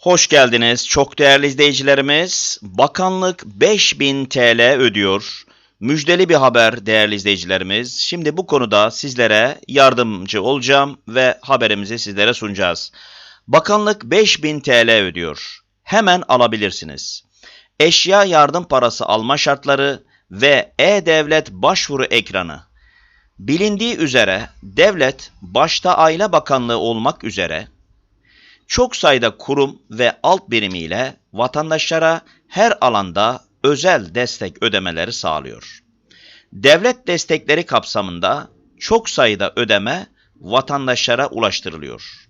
Hoş geldiniz çok değerli izleyicilerimiz. Bakanlık 5000 TL ödüyor. Müjdeli bir haber değerli izleyicilerimiz. Şimdi bu konuda sizlere yardımcı olacağım ve haberimizi sizlere sunacağız. Bakanlık 5000 TL ödüyor. Hemen alabilirsiniz. Eşya yardım parası alma şartları ve E-Devlet başvuru ekranı. Bilindiği üzere devlet başta Aile Bakanlığı olmak üzere çok sayıda kurum ve alt birimiyle vatandaşlara her alanda özel destek ödemeleri sağlıyor. Devlet destekleri kapsamında çok sayıda ödeme vatandaşlara ulaştırılıyor.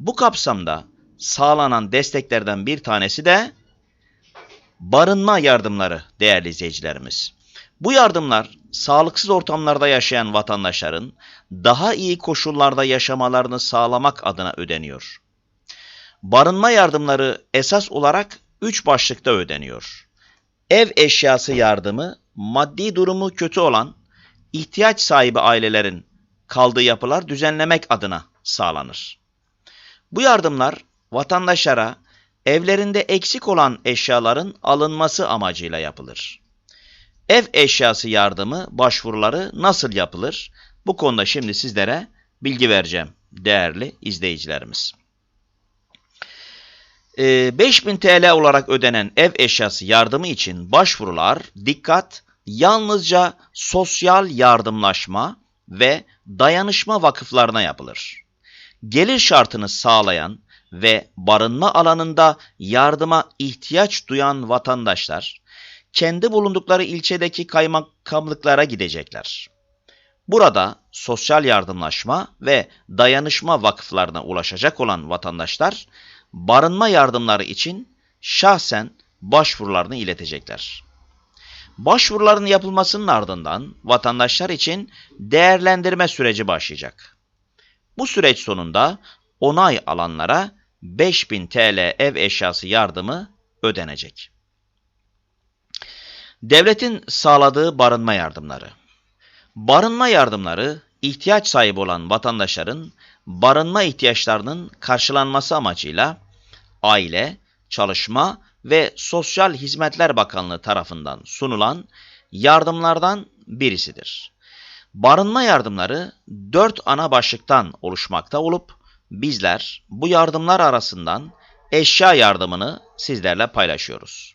Bu kapsamda sağlanan desteklerden bir tanesi de barınma yardımları değerli izleyicilerimiz. Bu yardımlar sağlıksız ortamlarda yaşayan vatandaşların daha iyi koşullarda yaşamalarını sağlamak adına ödeniyor. Barınma yardımları esas olarak üç başlıkta ödeniyor. Ev eşyası yardımı, maddi durumu kötü olan, ihtiyaç sahibi ailelerin kaldığı yapılar düzenlemek adına sağlanır. Bu yardımlar vatandaşlara evlerinde eksik olan eşyaların alınması amacıyla yapılır. Ev eşyası yardımı başvuruları nasıl yapılır? Bu konuda şimdi sizlere bilgi vereceğim değerli izleyicilerimiz. 5000 TL olarak ödenen ev eşyası yardımı için başvurular dikkat yalnızca sosyal yardımlaşma ve dayanışma vakıflarına yapılır. Gelir şartını sağlayan ve barınma alanında yardıma ihtiyaç duyan vatandaşlar kendi bulundukları ilçedeki kaymakamlıklara gidecekler. Burada sosyal yardımlaşma ve dayanışma vakıflarına ulaşacak olan vatandaşlar barınma yardımları için şahsen başvurularını iletecekler. Başvuruların yapılmasının ardından vatandaşlar için değerlendirme süreci başlayacak. Bu süreç sonunda onay alanlara 5000 TL ev eşyası yardımı ödenecek. Devletin sağladığı barınma yardımları. Barınma yardımları ihtiyaç sahibi olan vatandaşların barınma ihtiyaçlarının karşılanması amacıyla Aile, Çalışma ve Sosyal Hizmetler Bakanlığı tarafından sunulan yardımlardan birisidir. Barınma yardımları dört ana başlıktan oluşmakta olup bizler bu yardımlar arasından eşya yardımını sizlerle paylaşıyoruz.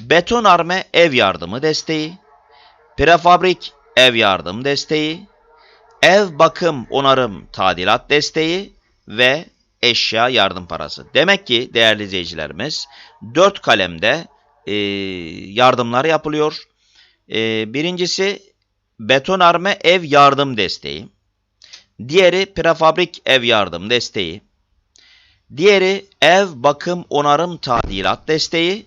Betonarme ev yardımı desteği, prefabrik ev yardım desteği, ev bakım onarım tadilat desteği ve eşya yardım parası. Demek ki değerli izleyicilerimiz dört kalemde e, yardımlar yapılıyor. E, birincisi betonarme ev yardım desteği. Diğeri prefabrik ev yardım desteği. Diğeri ev bakım onarım tadilat desteği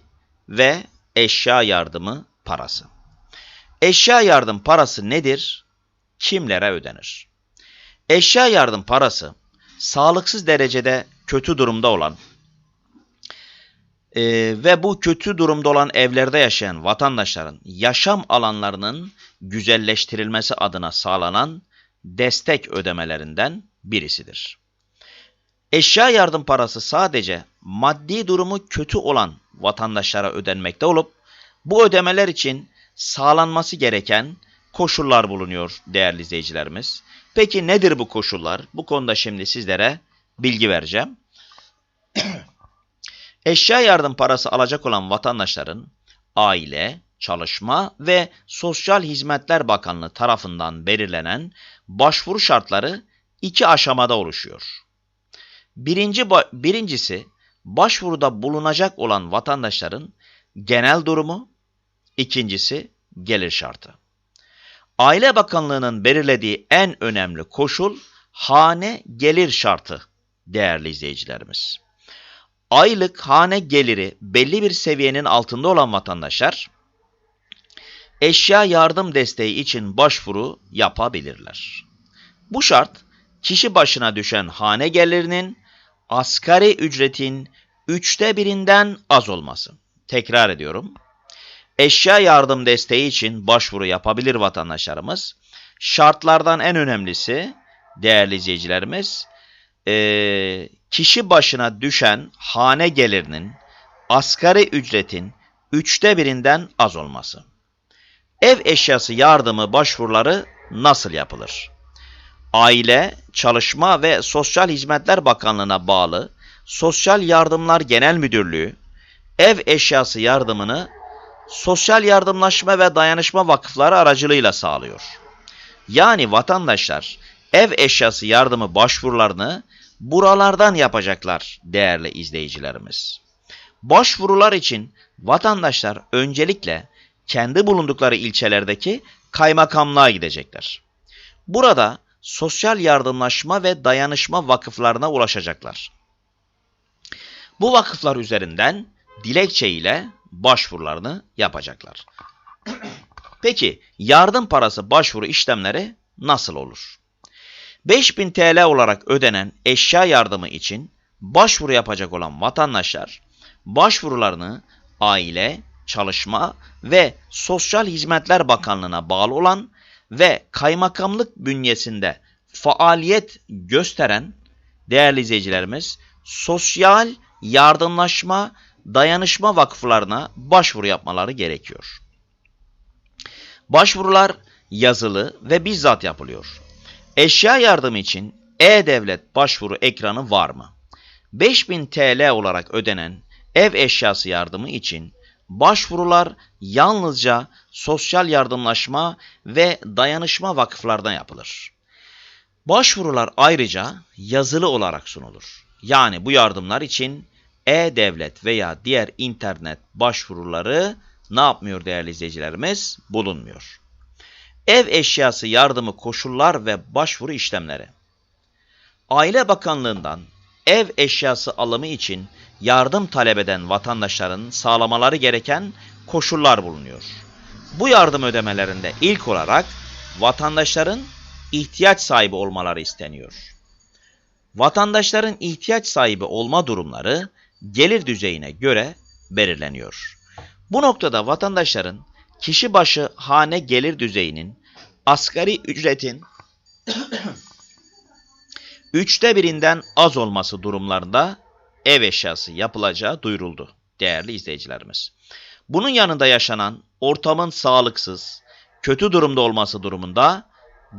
ve eşya yardımı parası. Eşya yardım parası nedir? Kimlere ödenir? Eşya yardım parası sağlıksız derecede kötü durumda olan e, ve bu kötü durumda olan evlerde yaşayan vatandaşların yaşam alanlarının güzelleştirilmesi adına sağlanan destek ödemelerinden birisidir. Eşya yardım parası sadece maddi durumu kötü olan vatandaşlara ödenmekte olup bu ödemeler için sağlanması gereken koşullar bulunuyor değerli izleyicilerimiz. Peki nedir bu koşullar? Bu konuda şimdi sizlere bilgi vereceğim. Eşya yardım parası alacak olan vatandaşların Aile, Çalışma ve Sosyal Hizmetler Bakanlığı tarafından belirlenen başvuru şartları iki aşamada oluşuyor. Birinci, birincisi başvuruda bulunacak olan vatandaşların genel durumu, ikincisi gelir şartı. Aile Bakanlığı'nın belirlediği en önemli koşul hane gelir şartı değerli izleyicilerimiz. Aylık hane geliri belli bir seviyenin altında olan vatandaşlar eşya yardım desteği için başvuru yapabilirler. Bu şart kişi başına düşen hane gelirinin asgari ücretin üçte birinden az olması. Tekrar ediyorum eşya yardım desteği için başvuru yapabilir vatandaşlarımız. Şartlardan en önemlisi değerli izleyicilerimiz e, kişi başına düşen hane gelirinin asgari ücretin üçte birinden az olması. Ev eşyası yardımı başvuruları nasıl yapılır? Aile, Çalışma ve Sosyal Hizmetler Bakanlığı'na bağlı Sosyal Yardımlar Genel Müdürlüğü ev eşyası yardımını Sosyal Yardımlaşma ve Dayanışma Vakıfları aracılığıyla sağlıyor. Yani vatandaşlar ev eşyası yardımı başvurularını buralardan yapacaklar değerli izleyicilerimiz. Başvurular için vatandaşlar öncelikle kendi bulundukları ilçelerdeki kaymakamlığa gidecekler. Burada sosyal yardımlaşma ve dayanışma vakıflarına ulaşacaklar. Bu vakıflar üzerinden dilekçe ile başvurularını yapacaklar. Peki yardım parası başvuru işlemleri nasıl olur? 5000 TL olarak ödenen eşya yardımı için başvuru yapacak olan vatandaşlar başvurularını Aile, Çalışma ve Sosyal Hizmetler Bakanlığı'na bağlı olan ve kaymakamlık bünyesinde faaliyet gösteren değerli izleyicilerimiz sosyal yardımlaşma dayanışma vakıflarına başvuru yapmaları gerekiyor. Başvurular yazılı ve bizzat yapılıyor. Eşya yardımı için e-devlet başvuru ekranı var mı? 5000 TL olarak ödenen ev eşyası yardımı için başvurular yalnızca sosyal yardımlaşma ve dayanışma vakıflardan yapılır. Başvurular ayrıca yazılı olarak sunulur. Yani bu yardımlar için e-devlet veya diğer internet başvuruları ne yapmıyor değerli izleyicilerimiz? Bulunmuyor. Ev eşyası yardımı koşullar ve başvuru işlemleri. Aile Bakanlığı'ndan ev eşyası alımı için yardım talep eden vatandaşların sağlamaları gereken koşullar bulunuyor. Bu yardım ödemelerinde ilk olarak vatandaşların ihtiyaç sahibi olmaları isteniyor. Vatandaşların ihtiyaç sahibi olma durumları gelir düzeyine göre belirleniyor. Bu noktada vatandaşların kişi başı hane gelir düzeyinin asgari ücretin üçte birinden az olması durumlarında ev eşyası yapılacağı duyuruldu değerli izleyicilerimiz. Bunun yanında yaşanan ortamın sağlıksız, kötü durumda olması durumunda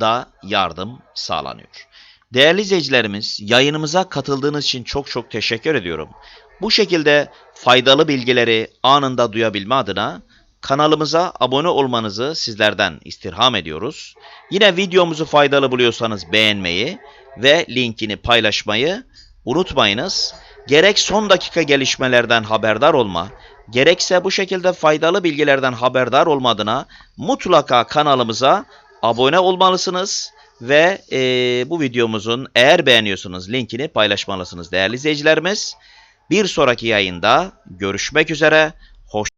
da yardım sağlanıyor. Değerli izleyicilerimiz, yayınımıza katıldığınız için çok çok teşekkür ediyorum. Bu şekilde faydalı bilgileri anında duyabilme adına kanalımıza abone olmanızı sizlerden istirham ediyoruz. Yine videomuzu faydalı buluyorsanız beğenmeyi ve linkini paylaşmayı unutmayınız. Gerek son dakika gelişmelerden haberdar olma, gerekse bu şekilde faydalı bilgilerden haberdar olma adına mutlaka kanalımıza abone olmalısınız ve e, bu videomuzun eğer beğeniyorsanız linkini paylaşmalısınız değerli izleyicilerimiz. Bir sonraki yayında görüşmek üzere.